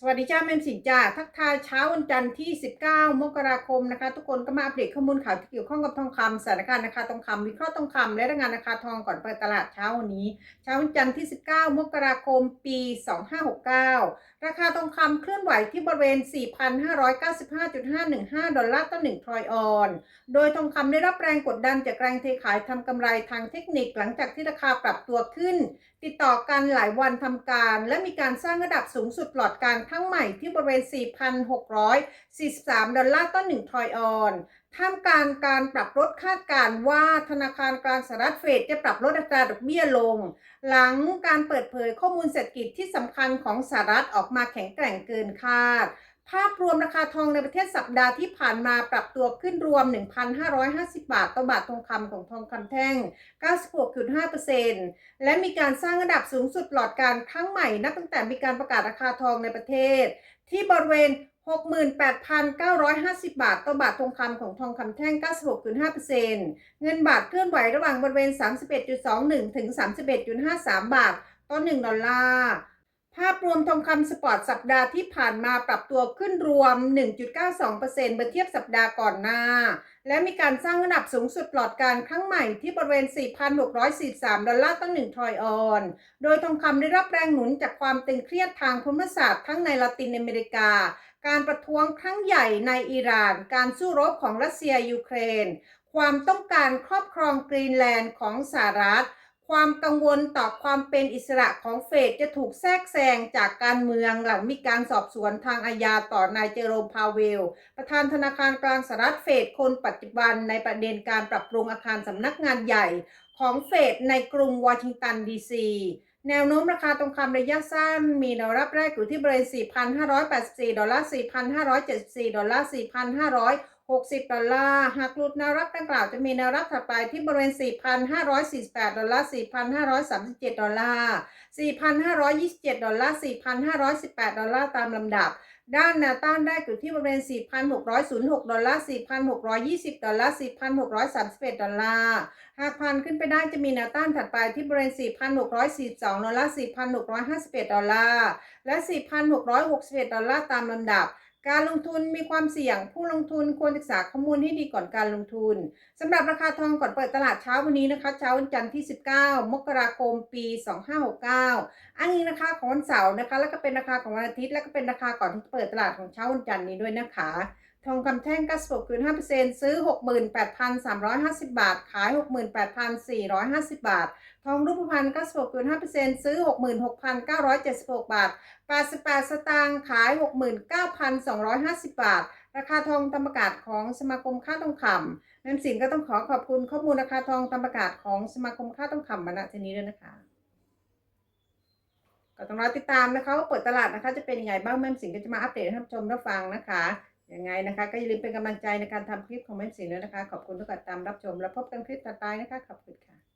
สวัสดีจ้าแม่สินจ้าทักทายเช้าวันจันทร์ที่ 19 มกราคมนะคะ ทุกคนก็มาอัปเดตข้อมูลข่าวที่เกี่ยวข้องกับทองคำสถานการณ์ราคาทองคำวิเคราะห์ทองคำและรายงานราคาทองก่อนเปิดตลาดเช้าวันนี้ เช้าวันจันทร์ที่ 19 มกราคม ปี 2569 ราคาทองคำเคลื่อนไหวที่บริเวณ 4,595.515 ดอลลาร์ต่อ1ทรอยออน โดยทองคำได้รับแรงกดดันจากแรงเทขายทำกำไรทางเทคนิคหลังจากที่ราคาปรับตัวขึ้น ติดต่อกันหลายวันทำการ และมีการสร้างระดับสูงสุดหลอดการครั้งใหม่ที่บริเวณ 4,643 ดอลลาร์ต่อ 1 ทรอยออนท่ามกลางการปรับลดคาดการณ์ว่าธนาคารกลางสหรัฐเฟดจะปรับลดอัตราดอกเบี้ยลง หลังการเปิดเผยข้อมูลเศรษฐกิจที่สำคัญของสหรัฐออกมาแข็งแกร่งเกินคาด ภาพรวมราคาทองในประเทศสัปดาห์ที่ผ่านมาปรับตัวขึ้นรวม 1,550 บาทต่อบาททองคำของทองคำแท่ง 96.5%และมีการสร้างระดับสูงสุดหลอดการครั้งใหม่นับตั้งแต่มีการประกาศราคาทองในประเทศ ที่บริเวณ 68,950 บาทต่อบาททองคำของทองคำแท่ง 96.5%เงินบาทเคลื่อนไหวระหว่างบริเวณ 31.21 ถึง 31.53 บาท ต่อ 1 ดอลลาร์ ภาพรวมทองคำสปอร์ตสัปดาห์ที่ผ่านมาปรับตัวขึ้นรวม 1.92%เมื่อเทียบสัปดาห์ก่อนหน้า และมีการสร้างระดับสูงสุดหลอดการครั้งใหม่ที่บริเวณ 4,643 ดอลลาร์ต่อ1ทรอยออน โดยทองคำได้รับแรงหนุนจากความตึงเครียดทางภูมิศาสตร์ทั้งในละตินอเมริกา การประท้วงครั้งใหญ่ในอิหร่าน การสู้รบของรัสเซียยูเครน ความต้องการครอบครองกรีนแลนด์ของสหรัฐ ความกังวลต่อความเป็นอิสระของเฟดจะถูกแทรกแซงจากการเมืองหลังมีการสอบสวนทางอาญาต่อนายเจโรมพาเวล ประธานธนาคารกลางสหรัฐเฟดคนปัจจุบันในประเด็นการปรับปรุงอาคารสำนักงานใหญ่ของเฟดในกรุงวอชิงตันดีซีแนวโน้มราคาทองคำระยะสั้นมีแนวรับแรกอยู่ที่บริเวณ 4,584 ดอลลาร์ 4,574 ดอลลาร์ 4,500 60 ดอลลาร์ หากหลุดแนวรับดังกล่าวจะมีแนวรับถัดไปที่บริเวณ 4,548 ดอลลาร์ 4,537 ดอลลาร์ 4,527 ดอลลาร์ 4,518 ดอลลาร์ตามลำดับ ด้านแนวต้านได้อยู่ที่บริเวณ 4,606 ดอลลาร์ 4,620 ดอลลาร์ 4,631 ดอลลาร์ หากพันขึ้นไปได้จะมีแนวต้านถัดไปที่บริเวณ 4,642 ดอลลาร์ 4,651 ดอลลาร์ และ 4,661 ดอลลาร์ตามลำดับ การลงทุนมีความเสี่ยง ผู้ลงทุนควรศึกษาข้อมูลให้ดีก่อนการลงทุนสำหรับราคาทองก่อนเปิดตลาดเช้าวันนี้นะคะเช้าวันจันทร์ที่ 19 มกราคม ปี 2569 อันนี้นะคะของวันเสาร์นะคะ แล้วก็เป็นราคาของวันอาทิตย์ แล้วก็เป็นราคาก่อนที่เปิดตลาดของเช้าวันจันทร์นี้ด้วยนะคะ ทองคำแท่ง96คืน5%ซื้อ 68,350 บาท ขาย 68,450 บาท ทองรูปพรรณ96คืน5%ซื้อ 66,976 บาท 88 สตางค์ขาย 69,250 บาท ราคาทองตามประกาศของสมาคมค่าทองคำแม่มสินก็ต้องขอขอบคุณข้อมูลราคาทองตามประกาศของสมาคมค่าทองคำมาณที่นี้ด้วยนะคะก็ต้องรอติดตามนะคะว่าเปิดตลาดนะคะจะเป็นยังไงบ้างแม่มสินก็จะมาอัปเดตให้ท่านชมรับฟังนะคะ ยังไงนะคะ ก็อย่าลืมเป็นกำลังใจในการทำคลิปของแม่สินด้วยนะคะ ขอบคุณทุกการตามรับชม แล้วพบกันคลิปต่อไปนะคะ ขอบคุณค่ะ